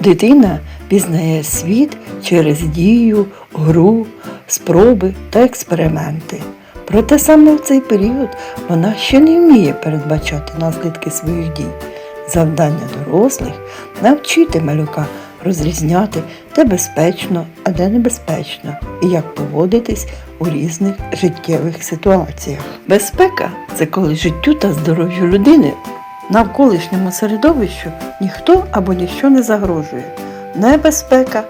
Дитина пізнає світ через дію, гру, спроби та експерименти. Проте саме в цей період вона ще не вміє передбачати наслідки своїх дій. Завдання дорослих навчити малюка розрізняти, де безпечно, а де небезпечно, і як поводитись у різних життєвих ситуаціях. Безпека це коли життю та здоров'ю людини навколишньому середовищу ніхто або ніщо не загрожує. Небезпека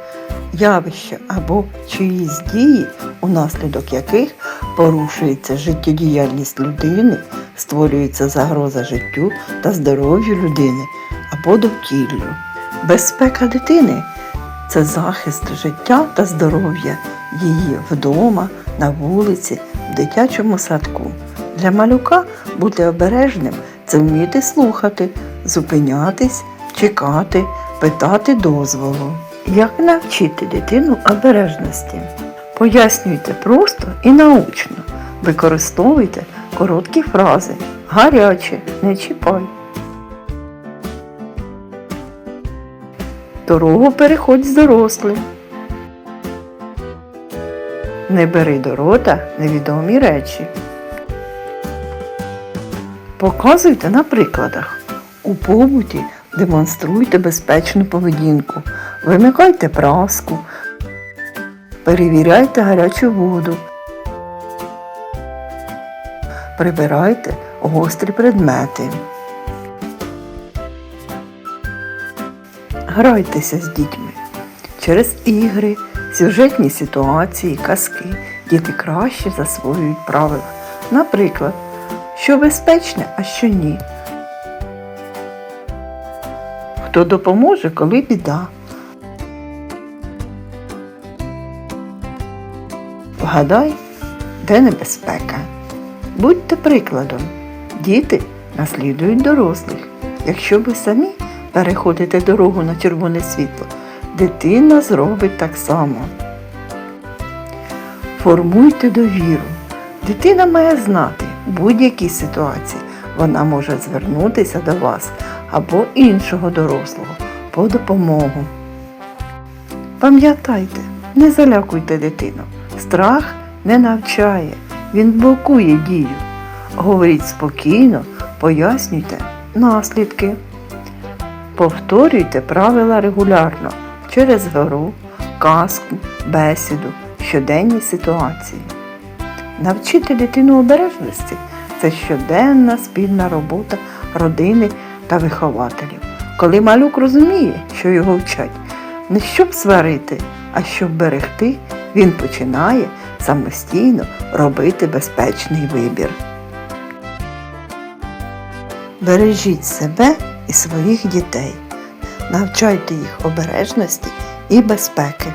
явище або чиїсь дії, унаслідок яких порушується життєдіяльність людини, створюється загроза життю та здоров'ю людини або довкіллю. Безпека дитини це захист життя та здоров'я її вдома, на вулиці, в дитячому садку. Для малюка бути обережним це вміти слухати, зупинятись, чекати, питати дозволу. Як навчити дитину обережності? Пояснюйте просто і научно. Використовуйте короткі фрази. Гаряче, не чіпай. Дорогу переходь з дорослим. Не бери до рота невідомі речі. Показуйте на прикладах. У побуті демонструйте безпечну поведінку. Вимикайте праску. Перевіряйте гарячу воду. Прибирайте гострі предмети. Грайтеся з дітьми. Через ігри, сюжетні ситуації, казки діти краще засвоюють правила. Наприклад, що безпечне, а що ні. Хто допоможе, коли біда. Вгадай, де небезпека. Будьте прикладом. Діти наслідують дорослих. Якщо ви самі переходите дорогу на червоне світло, дитина зробить так само. Формуйте довіру. Дитина має знати, в будь-якій ситуації вона може звернутися до вас або іншого дорослого по допомогу. Пам'ятайте, не залякуйте дитину. Страх не навчає, він блокує дію. Говоріть спокійно, пояснюйте наслідки. Повторюйте правила регулярно через гру, казку, бесіду, щоденні ситуації. Навчити дитину обережності це щоденна спільна робота родини та вихователів. Коли малюк розуміє, що його вчать, не щоб сварити, а щоб берегти, він починає самостійно робити безпечний вибір. Бережіть себе і своїх дітей, навчайте їх обережності і безпеки.